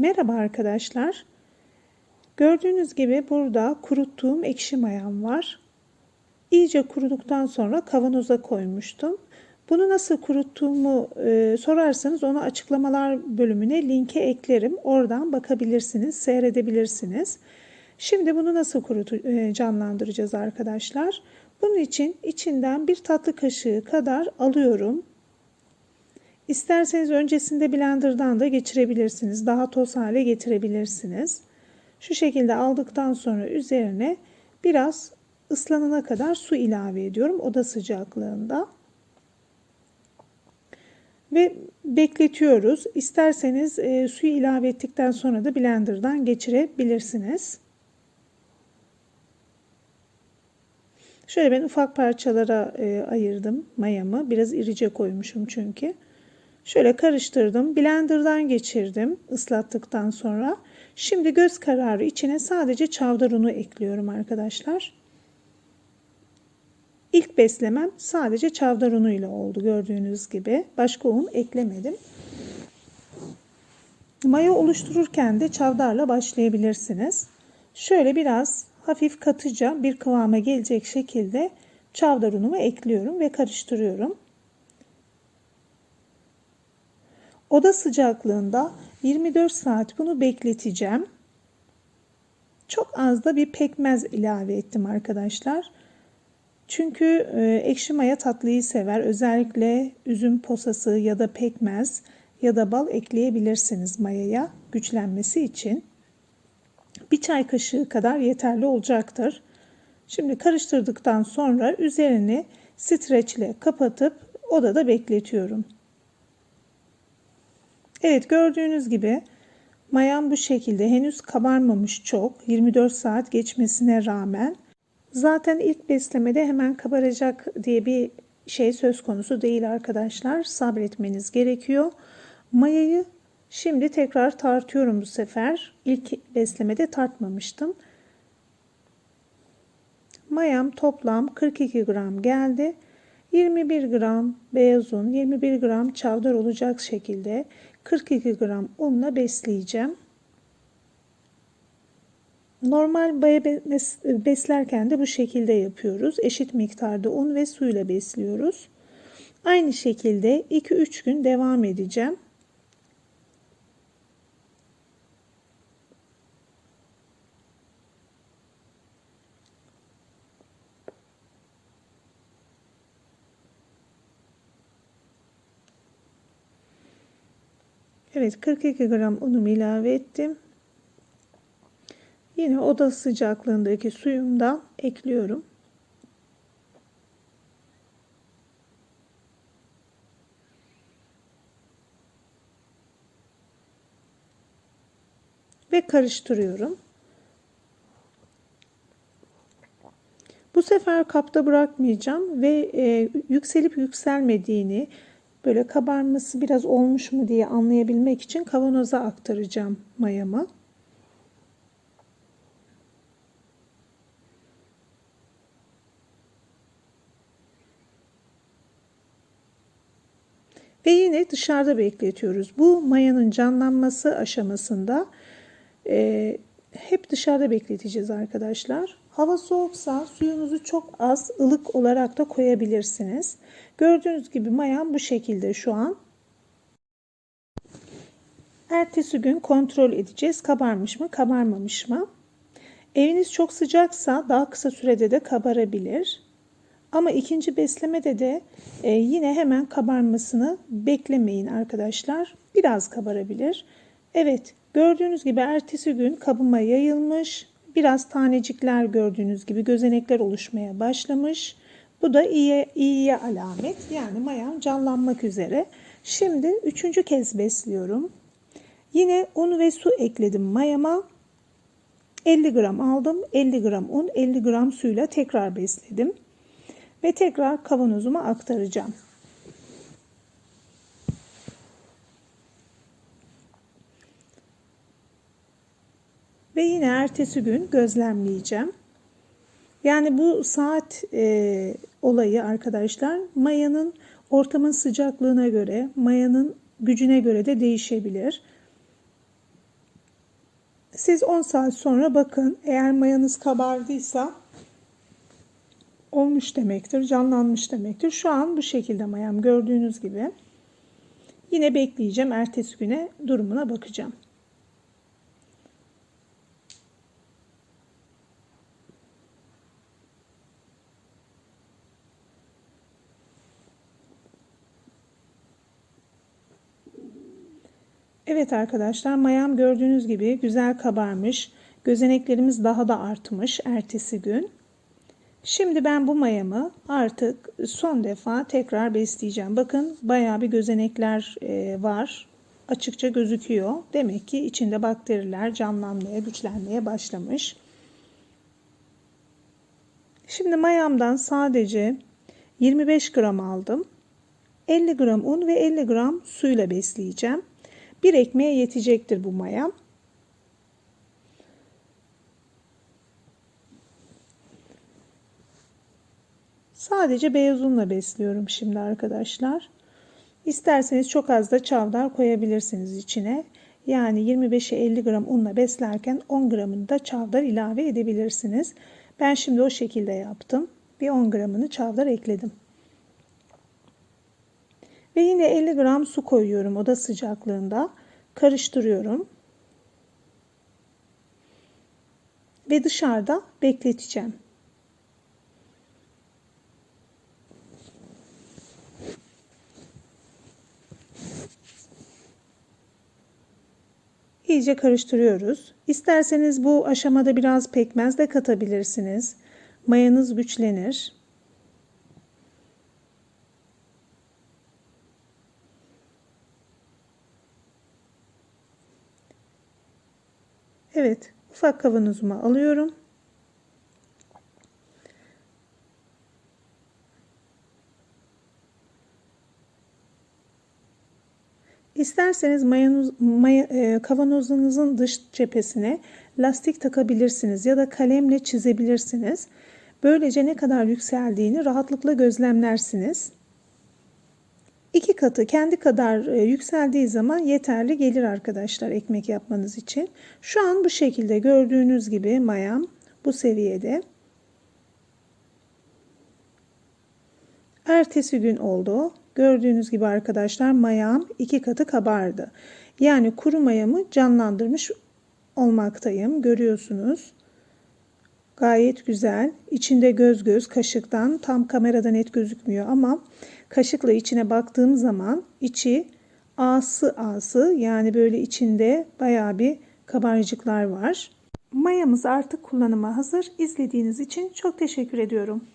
Merhaba arkadaşlar. Gördüğünüz gibi burada kuruttuğum ekşi mayam var. İyice kuruduktan sonra kavanoza koymuştum. Bunu nasıl kuruttuğumu e, sorarsanız onu açıklamalar bölümüne linke eklerim. Oradan bakabilirsiniz, seyredebilirsiniz. Şimdi bunu nasıl kurutu, e, canlandıracağız arkadaşlar? Bunun için içinden bir tatlı kaşığı kadar alıyorum. İsterseniz öncesinde blenderdan da geçirebilirsiniz. Daha toz hale getirebilirsiniz. Şu şekilde aldıktan sonra üzerine biraz ıslanana kadar su ilave ediyorum oda sıcaklığında. Ve bekletiyoruz. İsterseniz e, suyu ilave ettikten sonra da blenderdan geçirebilirsiniz. Şöyle ben ufak parçalara e, ayırdım mayamı. Biraz irice koymuşum çünkü. Şöyle karıştırdım. Blender'dan geçirdim ıslattıktan sonra. Şimdi göz kararı içine sadece çavdar unu ekliyorum arkadaşlar. İlk beslemem sadece çavdar unu ile oldu gördüğünüz gibi. Başka un eklemedim. Maya oluştururken de çavdarla başlayabilirsiniz. Şöyle biraz hafif katıca bir kıvama gelecek şekilde çavdar unumu ekliyorum ve karıştırıyorum. Oda sıcaklığında 24 saat bunu bekleteceğim. Çok az da bir pekmez ilave ettim arkadaşlar. Çünkü e, ekşi maya tatlıyı sever. Özellikle üzüm posası ya da pekmez ya da bal ekleyebilirsiniz mayaya güçlenmesi için. Bir çay kaşığı kadar yeterli olacaktır. Şimdi karıştırdıktan sonra üzerini streçle kapatıp odada bekletiyorum. Evet gördüğünüz gibi mayam bu şekilde. Henüz kabarmamış çok. 24 saat geçmesine rağmen. Zaten ilk beslemede hemen kabaracak diye bir şey söz konusu değil arkadaşlar. Sabretmeniz gerekiyor. Mayayı şimdi tekrar tartıyorum bu sefer. İlk beslemede tartmamıştım. Mayam toplam 42 gram geldi. 21 gram beyaz un 21 gram çavdar olacak şekilde 42 gram unla besleyeceğim. Normal beslerken de bu şekilde yapıyoruz. Eşit miktarda un ve suyla besliyoruz. Aynı şekilde 2-3 gün devam edeceğim. Evet 42 gram unumu ilave ettim. Yine oda sıcaklığındaki suyumdan ekliyorum. Ve karıştırıyorum. Bu sefer kapta bırakmayacağım ve e, yükselip yükselmediğini, böyle kabarması biraz olmuş mu diye anlayabilmek için kavanoza aktaracağım mayamı. Ve yine dışarıda bekletiyoruz. Bu mayanın canlanması aşamasında e, hep dışarıda bekleteceğiz arkadaşlar. Hava soğuksa suyunuzu çok az ılık olarak da koyabilirsiniz. Gördüğünüz gibi mayam bu şekilde şu an. Ertesi gün kontrol edeceğiz. Kabarmış mı, kabarmamış mı? Eviniz çok sıcaksa daha kısa sürede de kabarabilir. Ama ikinci beslemede de e, yine hemen kabarmasını beklemeyin arkadaşlar. Biraz kabarabilir. Evet gördüğünüz gibi ertesi gün kabıma yayılmış. Biraz tanecikler gördüğünüz gibi gözenekler oluşmaya başlamış. Bu da iyi, iyiye alamet. Yani mayam canlanmak üzere. Şimdi üçüncü kez besliyorum. Yine un ve su ekledim mayama. 50 gram aldım. 50 gram un, 50 gram suyla tekrar besledim. Ve tekrar kavanozuma aktaracağım. Ve yine ertesi gün gözlemleyeceğim. Yani bu saat e, olayı arkadaşlar mayanın ortamın sıcaklığına göre, mayanın gücüne göre de değişebilir. Siz 10 saat sonra bakın eğer mayanız kabardıysa olmuş demektir, canlanmış demektir. Şu an bu şekilde mayam gördüğünüz gibi. Yine bekleyeceğim. Ertesi güne durumuna bakacağım. Evet arkadaşlar mayam gördüğünüz gibi güzel kabarmış. Gözeneklerimiz daha da artmış ertesi gün. Şimdi ben bu mayamı artık son defa tekrar besleyeceğim. Bakın bayağı bir gözenekler e, var. Açıkça gözüküyor. Demek ki içinde bakteriler canlanmaya, güçlenmeye başlamış. Şimdi mayamdan sadece 25 gram aldım. 50 gram un ve 50 gram suyla besleyeceğim. Bir ekmeğe yetecektir bu mayam. Sadece beyaz unla besliyorum şimdi arkadaşlar. İsterseniz çok az da çavdar koyabilirsiniz içine. Yani 25'e 50 gram unla beslerken 10 gramını da çavdar ilave edebilirsiniz. Ben şimdi o şekilde yaptım. Bir 10 gramını çavdar ekledim. Ve yine 50 gram su koyuyorum oda sıcaklığında. Karıştırıyorum. Ve dışarıda bekleteceğim. İyice karıştırıyoruz. İsterseniz bu aşamada biraz pekmez de katabilirsiniz. Mayanız güçlenir. Evet, ufak kavanozuma alıyorum. İsterseniz mayanoz, maya, e, kavanozunuzun dış cephesine lastik takabilirsiniz ya da kalemle çizebilirsiniz. Böylece ne kadar yükseldiğini rahatlıkla gözlemlersiniz. İki katı kendi kadar e, yükseldiği zaman yeterli gelir arkadaşlar ekmek yapmanız için. Şu an bu şekilde gördüğünüz gibi mayam bu seviyede. Ertesi gün oldu. Gördüğünüz gibi arkadaşlar mayam iki katı kabardı. Yani kuru mayamı canlandırmış olmaktayım. Görüyorsunuz. Gayet güzel. İçinde göz göz kaşıktan tam kamerada net gözükmüyor ama kaşıkla içine baktığım zaman içi ağsı ağsı yani böyle içinde baya bir kabarcıklar var. Mayamız artık kullanıma hazır. İzlediğiniz için çok teşekkür ediyorum.